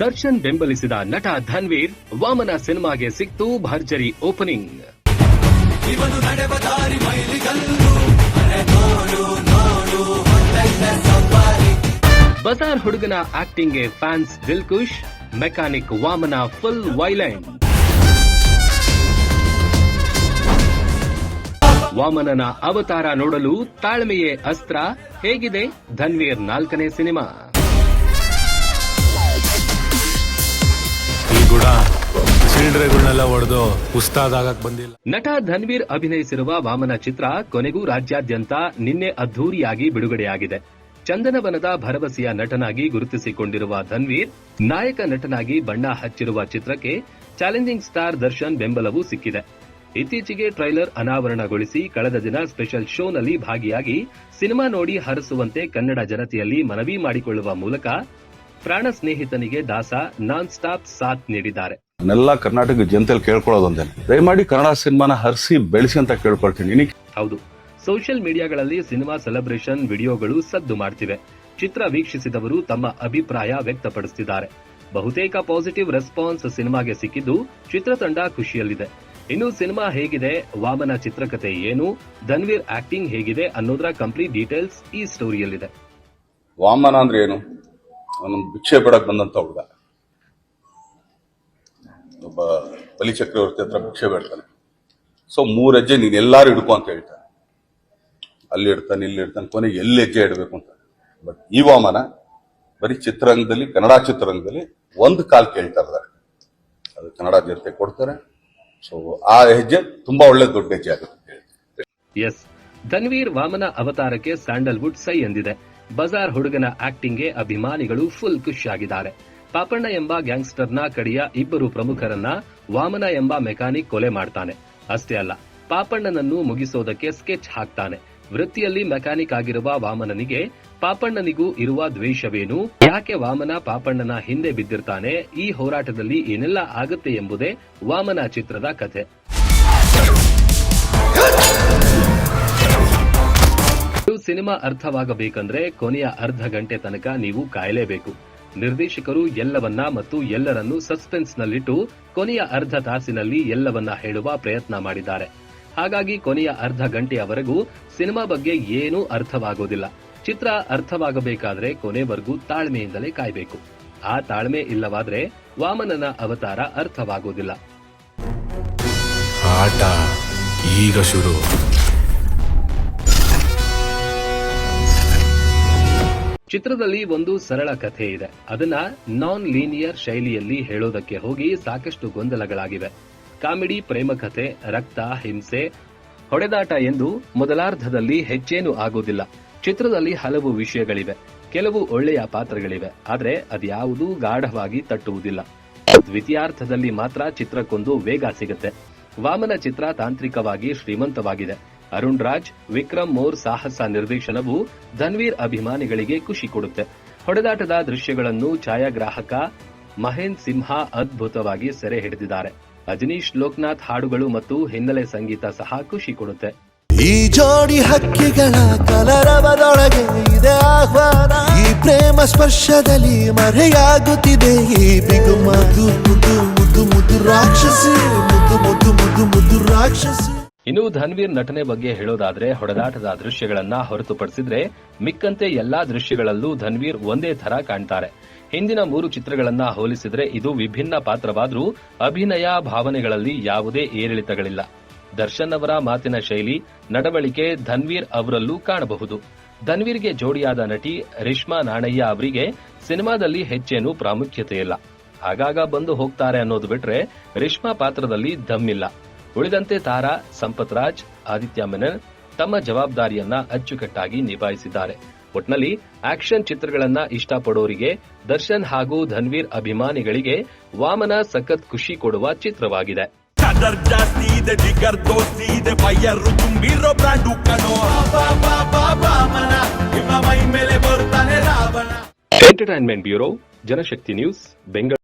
ದರ್ಶನ್ ಬೆಂಬಲಿಸಿದ ನಟ ಧನ್ವೀರ್ ವಾಮನ ಸಿನಿಮಾಗೆ ಸಿಕ್ತು ಭರ್ಜರಿ ಓಪನಿಂಗ್. ಬಜಾರ್ ಹುಡುಗನ ಆಕ್ಟಿಂಗ್ಗೆ fans Dilkush mechanic Vamana full violent. ವಾಮನನ ಅವತಾರ ನೋಡಲು ತಾಳ್ಮೆಯೇ ಅಸ್ತ್ರ ಹೇಗಿದೆ ಧನ್ವೀರ್ ನಾಲ್ಕನೇ ಸಿನಿಮಾ? ಗುಣ ಸಿಲಿಂಡರ್ಗಳನ್ನೆಲ್ಲ ಹೊಡೆದು ಉಸ್ತಾದಾಗಕ್ ಬಂದಿಲ್ಲ. ನಟ ಧನ್ವೀರ್ ಅಭಿನಯಿಸಿರುವ ವಾಮನ ಚಿತ್ರ ಕೊನೆಗೂ ರಾಜ್ಯಾದ್ಯಂತ ನಿನ್ನೆ ಅದ್ದೂರಿಯಾಗಿ ಬಿಡುಗಡೆಯಾಗಿದೆ. ಚಂದನವನದ ಭರವಸೆಯ ನಟನಾಗಿ ಗುರುತಿಸಿಕೊಂಡಿರುವ ಧನ್ವೀರ್, ನಾಯಕ ನಟನಾಗಿ ಬಣ್ಣ ಹಚ್ಚಿರುವ ಚಿತ್ರಕ್ಕೆ ಚಾಲೆಂಜಿಂಗ್ ಸ್ಟಾರ್ ದರ್ಶನ್ ಬೆಂಬಲವೂ ಸಿಕ್ಕಿದೆ. ಇತ್ತೀಚೆಗೆ ಟ್ರೈಲರ್ ಅನಾವರಣಗೊಳಿಸಿ ಕಳೆದ ದಿನ ಸ್ಪೆಷಲ್ ಶೋನಲ್ಲಿ ಭಾಗಿಯಾಗಿ ಸಿನಿಮಾ ನೋಡಿ ಹರಸುವಂತೆ ಕನ್ನಡ ಜನತೆಯಲ್ಲಿ ಮನವಿ ಮಾಡಿಕೊಳ್ಳುವ ಮೂಲಕ ಪ್ರಾಣ ಸ್ನೇಹಿತನಿಗೆ ದಾಸ ನಾನ್ ಸ್ಟಾಪ್ ಸಾಥ್ ನೀಡಿದ್ದಾರೆ. ನಾನೆಲ್ಲ ಕರ್ನಾಟಕ ಜನತೆಯಲ್ಲಿ ಕೇಳ್ಕೊಳ್ಳೋದೊಂದೇನೆ ದಯಮಾಡಿ ಕನ್ನಡ ಸಿನಿಮಾನ ಹರಿಸಿ ಬೆಳೆಸಿ ಅಂತ ಕೇಳ್ಕೊಳ್ತೀನಿ. ಹೌದು. ಸೋಷಿಯಲ್ ಮೀಡಿಯಾಗಳಲ್ಲಿ ಸಿನಿಮಾ ಸೆಲೆಬ್ರೇಷನ್ ವಿಡಿಯೋಗಳು ಸದ್ದು ಮಾಡ್ತಿವೆ. ಚಿತ್ರ ವೀಕ್ಷಿಸಿದವರು ತಮ್ಮ ಅಭಿಪ್ರಾಯ ವ್ಯಕ್ತಪಡಿಸುತ್ತಿದ್ದಾರೆ ಬಹುತೇಕ ಪಾಸಿಟಿವ್ ರೆಸ್ಪಾನ್ಸ್ ಸಿನಿಮಾಗೆ ಸಿಕ್ಕಿದ್ದು ಚಿತ್ರತಂಡ ಖುಷಿಯಲ್ಲಿದೆ. ಇನ್ನು ಸಿನಿಮಾ ಹೇಗಿದೆ ವಾಮನ ಚಿತ್ರಕಥೆ ಏನು ಧನ್ವೀರ್ ಆಕ್ಟಿಂಗ್ ಹೇಗಿದೆ ಅನ್ನೋದರ ಕಂಪ್ಲೀಟ್ ಡೀಟೇಲ್ಸ್ ಈ ಸ್ಟೋರಿಯಲ್ಲಿದೆ ವಾಮನ ಅಂದ್ರೆ ಏನು? ಅವನು ಭಿಕ್ಷೆ ಬಿಡಕ್ ಬಂದಂತ ಹುಡುಗ. ಒಬ್ಬ ಬಲಿಚಕ್ರವರ್ತಿ ಹತ್ರ ಭಿಕ್ಷೆ ಬೇಡ್ತಾನೆ. ಸೊ ಮೂರು ಹೆಜ್ಜೆ ನೀನ್ ಎಲ್ಲಾರು ಹಿಡ್ಕೊ ಅಂತ ಹೇಳ್ತಾನೆ. ಅಲ್ಲಿ ಇಡ್ತಾನೆ, ಇಲ್ಲಿ ಇಡ್ತಾನೆ, ಕೊನೆಗೆ ಎಲ್ಲಿ ಹೆಜ್ಜೆ ಇಡಬೇಕು ಅಂತ. ಬಟ್ ಈ ವಾಮನ ಬರೀ ಚಿತ್ರರಂಗದಲ್ಲಿ, ಕನ್ನಡ ಚಿತ್ರರಂಗದಲ್ಲಿ ಒಂದು ಕಾಲ್ ಕೇಳ್ತಾ ಇದ್ದಾರೆ ಅದು ಕನ್ನಡ ಜನತೆ ಕೊಡ್ತಾರೆ. ಸೊ ಆ ಹೆಜ್ಜೆ ತುಂಬಾ ಒಳ್ಳೆ ದೊಡ್ಡ ಹೆಜ್ಜೆ ಆಗುತ್ತೆ. ಎಸ್ ಧನ್ವೀರ್ ವಾಮನ ಅವತಾರಕ್ಕೆ ಸ್ಯಾಂಡಲ್ವುಡ್ ಸೈ ಎಂದಿದೆ. ಬಜಾರ್ ಹುಡುಗನ ಆಕ್ಟಿಂಗ್ಗೆ ಅಭಿಮಾನಿಗಳು ಫುಲ್ ಖುಷಿಯಾಗಿದ್ದಾರೆ. ಪಾಪಣ್ಣ ಎಂಬ ಗ್ಯಾಂಗ್ಸ್ಟರ್ನ ಕಡೆಯ ಇಬ್ಬರು ಪ್ರಮುಖರನ್ನ ವಾಮನ ಎಂಬ ಮೆಕ್ಯಾನಿಕ್ ಕೊಲೆ ಮಾಡ್ತಾನೆ. ಅಷ್ಟೇ ಅಲ್ಲ, ಪಾಪಣ್ಣನನ್ನು ಮುಗಿಸೋದಕ್ಕೆ ಸ್ಕೆಚ್ ಹಾಕ್ತಾನೆ. ವೃತ್ತಿಯಲ್ಲಿ ಮೆಕ್ಯಾನಿಕ್ ಆಗಿರುವ ವಾಮನನಿಗೆ ಪಾಪಣ್ಣನಿಗೂ ಇರುವ ದ್ವೇಷವೇನು? ಯಾಕೆ ವಾಮನ ಪಾಪಣ್ಣನ ಹಿಂದೆ ಬಿದ್ದಿರ್ತಾನೆ? ಈ ಹೋರಾಟದಲ್ಲಿ ಏನೆಲ್ಲ ಆಗುತ್ತೆ ಎಂಬುದೇ ವಾಮನ ಚಿತ್ರದ ಕಥೆ. ಸಿನಿಮಾ ಅರ್ಥವಾಗಬೇಕಂದ್ರೆ ಕೊನೆಯ ಅರ್ಧ ಗಂಟೆ ತನಕ ನೀವು ಕಾಯಲೇಬೇಕು. ನಿರ್ದೇಶಕರು ಎಲ್ಲವನ್ನ ಮತ್ತು ಎಲ್ಲರನ್ನು ಸಸ್ಪೆನ್ಸ್ ನಲ್ಲಿಟ್ಟು ಕೊನೆಯ ಅರ್ಧ ತಾಸಿನಲ್ಲಿ ಎಲ್ಲವನ್ನ ಹೇಳುವ ಪ್ರಯತ್ನ ಮಾಡಿದ್ದಾರೆ. ಹಾಗಾಗಿ ಕೊನೆಯ ಅರ್ಧ ಗಂಟೆಯವರೆಗೂ ಸಿನಿಮಾ ಬಗ್ಗೆ ಏನೂ ಅರ್ಥವಾಗೋದಿಲ್ಲ. ಚಿತ್ರ ಅರ್ಥವಾಗಬೇಕಾದ್ರೆ ಕೊನೆವರೆಗೂ ತಾಳ್ಮೆಯಿಂದಲೇ ಕಾಯಬೇಕು. ಆ ತಾಳ್ಮೆ ಇಲ್ಲವಾದ್ರೆ ವಾಮನನ ಅವತಾರ ಅರ್ಥವಾಗೋದಿಲ್ಲ. ಆಟ ಈಗ ಶುರು. ಚಿತ್ರದಲ್ಲಿ ಒಂದು ಸರಳ ಕಥೆ ಇದೆ. ಅದನ್ನ ನಾನ್ ಲೀನಿಯರ್ ಶೈಲಿಯಲ್ಲಿ ಹೇಳೋದಕ್ಕೆ ಹೋಗಿ ಸಾಕಷ್ಟು ಗೊಂದಲಗಳಾಗಿವೆ. ಕಾಮಿಡಿ, ಪ್ರೇಮ ಕಥೆ, ರಕ್ತ, ಹಿಂಸೆ, ಹೊಡೆದಾಟ ಎಂದು ಮೊದಲಾರ್ಧದಲ್ಲಿ ಹೆಚ್ಚೇನು ಆಗೋದಿಲ್ಲ. ಚಿತ್ರದಲ್ಲಿ ಹಲವು ವಿಷಯಗಳಿವೆ. ಕೆಲವು ಒಳ್ಳೆಯ ಪಾತ್ರಗಳಿವೆ. ಆದರೆ ಅದ್ಯಾವುದೂ ಗಾಢವಾಗಿ ತಟ್ಟುವುದಿಲ್ಲ. ದ್ವಿತೀಯಾರ್ಧದಲ್ಲಿ ಮಾತ್ರ ಚಿತ್ರಕ್ಕೊಂದು ವೇಗ ಸಿಗುತ್ತೆ. ವಾಮನ ಚಿತ್ರ ತಾಂತ್ರಿಕವಾಗಿ ಶ್ರೀಮಂತವಾಗಿದೆ. ಅರುಣ್ ರಾಜ್, ವಿಕ್ರಮ್ ಮೋರ್ ಸಾಹಸ ನಿರ್ದೇಶನವು ಧನ್ವೀರ್ ಅಭಿಮಾನಿಗಳಿಗೆ ಖುಷಿ ಕೊಡುತ್ತೆ. ಹೊಡೆದಾಟದ ದೃಶ್ಯಗಳನ್ನು ಛಾಯಾಗ್ರಾಹಕ ಮಹೇನ್ ಸಿಂಹ ಅದ್ಭುತವಾಗಿ ಸೆರೆ ಹಿಡಿದಿದ್ದಾರೆ. ಅಜನೀಶ್ ಲೋಕನಾಥ್ ಹಾಡುಗಳು ಮತ್ತು ಹಿನ್ನೆಲೆ ಸಂಗೀತ ಸಹ ಖುಷಿ ಕೊಡುತ್ತೆ. ಈ ಜೋಡಿ ಹಕ್ಕಿಗಳ ಕಲರವದೊಳಗೆ ಇದೆ ಆಹ್ವಾನ. ಈ ಪ್ರೇಮ ಸ್ಪರ್ಶದಲ್ಲಿ ಮರೆಯಾಗುತ್ತಿದೆ. ಈ ಬಿಗು ಮಧು ಮುದು ಮುದು ಮುದು ರಾಕ್ಷಸಿ. ಮುದು ಮುದು ಮುದು ಮುದು ರಾಕ್ಷಸಿ. ಇನ್ನು ಧನ್ವೀರ್ ನಟನೆ ಬಗ್ಗೆ ಹೇಳೋದಾದ್ರೆ ಹೊಡೆದಾಟದ ದೃಶ್ಯಗಳನ್ನ ಹೊರತುಪಡಿಸಿದ್ರೆ ಮಿಕ್ಕಂತೆ ಎಲ್ಲಾ ದೃಶ್ಯಗಳಲ್ಲೂ ಧನ್ವೀರ್ ಒಂದೇ ತರ ಕಾಣ್ತಾರೆ. ಹಿಂದಿನ ಮೂರು ಚಿತ್ರಗಳನ್ನ ಹೋಲಿಸಿದ್ರೆ ಇದು ವಿಭಿನ್ನ ಪಾತ್ರವಾದರೂ ಅಭಿನಯ ಭಾವನೆಗಳಲ್ಲಿ ಯಾವುದೇ ಏರಿಳಿತಗಳಿಲ್ಲ. ದರ್ಶನ್ ಅವರ ಮಾತಿನ ಶೈಲಿ, ನಡವಳಿಕೆ ಧನ್ವೀರ್ ಅವರಲ್ಲೂ ಕಾಣಬಹುದು. ಧನ್ವೀರ್ಗೆ ಜೋಡಿಯಾದ ನಟಿ ರಿಷ್ಮಾ ನಾಣಯ್ಯ ಅವರಿಗೆ ಸಿನಿಮಾದಲ್ಲಿ ಹೆಚ್ಚೇನೂ ಪ್ರಾಮುಖ್ಯತೆ ಇಲ್ಲ. ಆಗಾಗ ಬಂದು ಹೋಗ್ತಾರೆ ಅನ್ನೋದು ಬಿಟ್ರೆ ರಿಷ್ಮಾ ಪಾತ್ರದಲ್ಲಿ ದಮ್ಮಿಲ್ಲ. ಉಳಿದಂತೆ ತಾರಾ ಸಂಪತ್ ರಾಜ್ ಆದಿತ್ಯ ಮೆನನ್ ತಮ್ಮ ಜವಾಬ್ದಾರಿಯನ್ನ ಅಚ್ಚುಕಟ್ಟಾಗಿ ನಿಭಾಯಿಸಿದ್ದಾರೆ. ಒಟ್ನಲ್ಲಿ ಆಕ್ಷನ್ ಚಿತ್ರಗಳನ್ನ ಇಷ್ಟಪಡೋರಿಗೆ ದರ್ಶನ್ ಹಾಗೂ ಧನ್ವೀರ್ ಅಭಿಮಾನಿಗಳಿಗೆ ವಾಮನ ಸಖತ್ ಖುಷಿ ಕೊಡುವ ಚಿತ್ರವಾಗಿದೆ. Entertainment bureau Janashakti news Bengaluru.